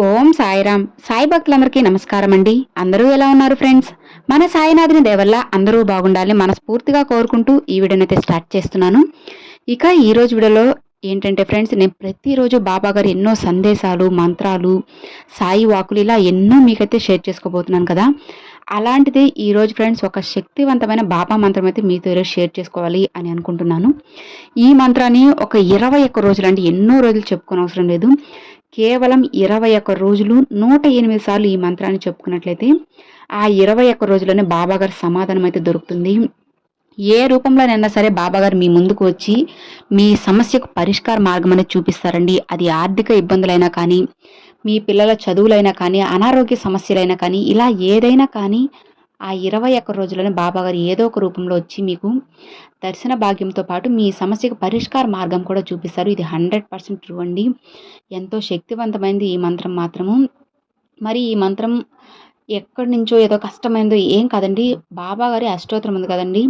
ఓం సాయిరామ్. సాయి భక్తులందరికీ నమస్కారం అండి అందరూ ఎలా ఉన్నారు ఫ్రెండ్స్? మన సాయినాథుని దేవల్ల అందరూ బాగుండాలని మనస్ఫూర్తిగా కోరుకుంటూ ఈ వీడియోనైతే స్టార్ట్ చేస్తున్నాను. ఇక ఈ రోజు వీడియోలో ఏంటంటే ఫ్రెండ్స్ నేను ప్రతిరోజు బాబా గారు ఎన్నో సందేశాలు మంత్రాలు సాయి వాకులు ఇలా ఎన్నో మీకైతే షేర్ చేసుకోబోతున్నాను కదా. అలాంటిది ఈరోజు ఫ్రెండ్స్ ఒక శక్తివంతమైన బాబా మంత్రం అయితే మీతో ఈరోజు షేర్ చేసుకోవాలి అని అనుకుంటున్నాను. ఈ మంత్రాన్ని ఒక ఇరవై ఒక్క రోజులు అంటే ఎన్నో రోజులు చెప్పుకోని అవసరం లేదు. కేవలం ఇరవై ఒక్క రోజులు నూట ఎనిమిది సార్లు ఈ మంత్రాన్ని చెప్పుకున్నట్లయితే ఆ ఇరవై ఒక్క రోజుల్లోనే బాబాగారి సమాధానం అయితే దొరుకుతుంది. ఏ రూపంలోనైనా సరే బాబాగారు మీ ముందుకు వచ్చి మీ సమస్యకు పరిష్కార మార్గం అనేది చూపిస్తారండి. అది ఆర్థిక ఇబ్బందులైనా కానీ మీ పిల్లల చదువులైనా కానీ అనారోగ్య సమస్యలైనా కానీ ఇలా ఏదైనా కానీ ఆ ఇరవై ఒక్క రోజుల్లోనే బాబాగారు ఏదో ఒక రూపంలో వచ్చి మీకు దర్శన భాగ్యంతో పాటు మీ సమస్యకు పరిష్కార మార్గం కూడా చూపిస్తారు. ఇది హండ్రెడ్ పర్సెంట్ ట్రూ అండి. ఎంతో శక్తివంతమైనది ఈ మంత్రం మాత్రము. మరి ఈ మంత్రం ఎక్కడి నుంచో ఏదో కష్టమైందో ఏం కాదండి. బాబా గారి అష్టోత్తరం ఉంది కదండి.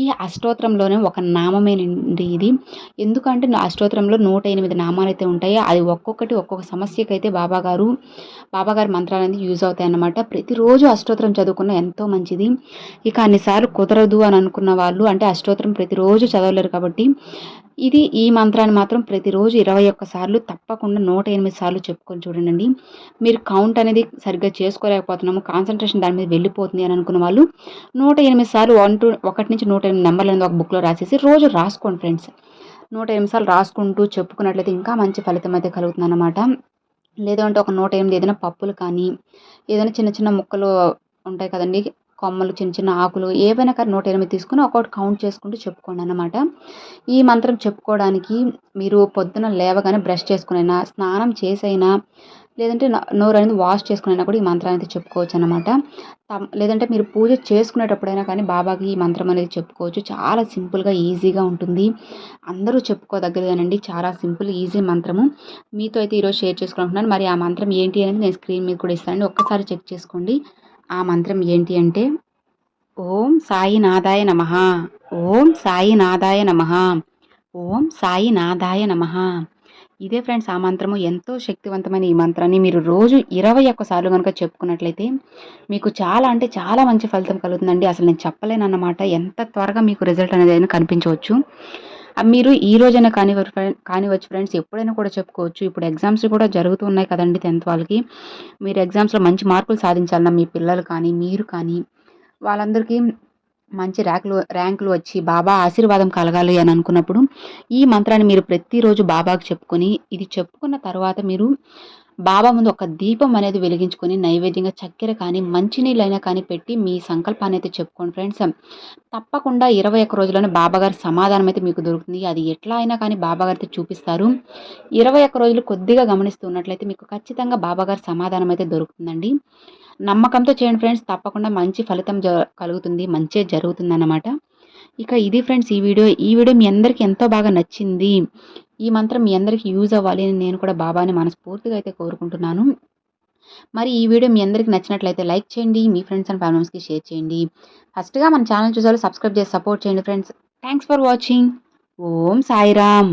ఈ అష్టోత్తరంలోనే ఒక నామమేనండి ఇది. ఎందుకంటే అష్టోత్తరంలో నూట ఎనిమిది నామాలు అయితే ఉంటాయి అది ఒక్కొక్కటి ఒక్కొక్క సమస్యకైతే అయితే బాబాగారు మంత్రాలు అనేది యూజ్ అవుతాయి అన్నమాట ప్రతిరోజు అష్టోత్తరం చదువుకున్న ఎంతో మంచిది. ఇక అన్నిసార్లు కుదరదు అని అనుకున్న వాళ్ళు అంటే అష్టోత్తరం ప్రతిరోజు చదవలేరు కాబట్టి ఇది ఈ మంత్రాన్ని మాత్రం ప్రతిరోజు ఇరవై ఒక్క సార్లు తప్పకుండా నూట ఎనిమిది సార్లు చెప్పుకొని చూడండి. మీరు కౌంట్ అనేది సరిగ్గా చేసుకోలేకపోతున్నాము. కాన్సన్ట్రేషన్ దాని మీద వెళ్ళిపోతుంది అని అనుకున్న వాళ్ళు నూట ఎనిమిది సార్లు వన్ టూ ఒకటి నుంచి నూట ఎనిమిది నెంబర్లు అనేది ఒక బుక్లో రాసేసి రోజు రాసుకోండి ఫ్రెండ్స్ నూట ఎనిమిది సార్లు రాసుకుంటూ చెప్పుకున్నట్లయితే ఇంకా మంచి ఫలితం అయితే కలుగుతుంది అనమాట లేదంటే ఒక నూట ఎనిమిది ఏదైనా పప్పులు కానీ ఏదైనా చిన్న చిన్న ముక్కలు ఉంటాయి కదండి కొమ్మలు చిన్న చిన్న ఆకులు ఏవైనా కానీ నూట ఎనిమిది తీసుకుని ఒక్కొక్కటి కౌంట్ చేసుకుంటూ చెప్పుకోండి అనమాట ఈ మంత్రం చెప్పుకోవడానికి మీరు పొద్దున లేవగానే బ్రష్ చేసుకునైనా స్నానం చేసైనా లేదంటే నోరు అనేది వాష్ చేసుకునైనా కూడా ఈ మంత్రాన్ని అయితే చెప్పుకోవచ్చు అనమాట లేదంటే మీరు పూజ చేసుకునేటప్పుడైనా కానీ బాబాకి ఈ మంత్రం అనేది చెప్పుకోవచ్చు. చాలా సింపుల్గా ఈజీగా ఉంటుంది. అందరూ చెప్పుకోదగ్గదేనండి. చాలా సింపుల్ ఈజీ మంత్రము. మీతో అయితే ఈరోజు షేర్ చేసుకుంటున్నాను. మరి ఆ మంత్రం ఏంటి అనేది నేను స్క్రీన్ మీద కూడా ఇస్తానండి. ఒక్కసారి చెక్ చేసుకోండి. ఆ మంత్రం ఏంటి అంటే ఓం సాయినాథాయ నమ ఓం సాయినాథాయ నమ ఓం సాయినాథాయ నమ. ఇదే ఫ్రెండ్స్ ఆ మంత్రము ఎంతో శక్తివంతమైన ఈ మంత్రాన్ని మీరు రోజు ఇరవై ఒక్కసార్లు కనుక చెప్పుకున్నట్లయితే మీకు చాలా అంటే చాలా మంచి ఫలితం కలుగుతుందండి. అసలు నేను చెప్పలేనన్నమాట. ఎంత త్వరగా మీకు రిజల్ట్ అనేది అయినా కనిపించవచ్చు. మీరు ఈ రోజైనా కాని కానివచ్చు ఫ్రెండ్స్ ఎప్పుడైనా కూడా చెప్పుకోవచ్చు. ఇప్పుడు ఎగ్జామ్స్ కూడా జరుగుతున్నాయి కదండి టెన్త్ వాళ్ళకి. మీరు ఎగ్జామ్స్లో మంచి మార్కులు సాధించాలన్నా మీ పిల్లలు కానీ మీరు కానీ వాళ్ళందరికీ మంచి ర్యాంకులు ర్యాంకులు వచ్చి బాబా ఆశీర్వాదం కలగాలి అని అనుకున్నప్పుడు ఈ మంత్రాన్ని మీరు ప్రతిరోజు బాబాకు చెప్పుకొని ఇది చెప్పుకున్న తర్వాత మీరు బాబా ముందు ఒక దీపం అనేది వెలిగించుకొని నైవేద్యంగా చక్కెర కానీ మంచినీళ్ళైనా కానీ పెట్టి మీ సంకల్పాన్ని అయితే చెప్పుకోండి ఫ్రెండ్స్. తప్పకుండా ఇరవై ఒక్క రోజుల్లోనే బాబాగారి సమాధానం అయితే మీకు దొరుకుతుంది. అది ఎట్లా అయినా కానీ బాబాగారితో చూపిస్తారు. ఇరవై ఒక్క రోజులు కొద్దిగా గమనిస్తున్నట్లయితే మీకు ఖచ్చితంగా బాబాగారి సమాధానం అయితే దొరుకుతుందండి. నమ్మకంతో చేయండి ఫ్రెండ్స్. తప్పకుండా మంచి ఫలితం జ కలుగుతుంది. మంచి జరుగుతుంది అన్నమాట ఇక ఇది ఫ్రెండ్స్ ఈ వీడియో. ఈ వీడియో మీ అందరికీ ఎంతో బాగా నచ్చింది. ఈ మంత్రం మీ అందరికీ యూజ్ అవ్వాలి అని నేను కూడా బాబాని మనస్ఫూర్తిగా అయితే కోరుకుంటున్నాను. మరి ఈ వీడియో మీ అందరికీ నచ్చినట్లయితే లైక్ చేయండి మీ ఫ్రెండ్స్ అండ్ ఫ్యామిలీస్కి షేర్ చేయండి. ఫస్ట్గా మన ఛానల్ చూసారు సబ్స్క్రైబ్ చేసి సపోర్ట్ చేయండి friends. Thanks for watching. Om Sairam.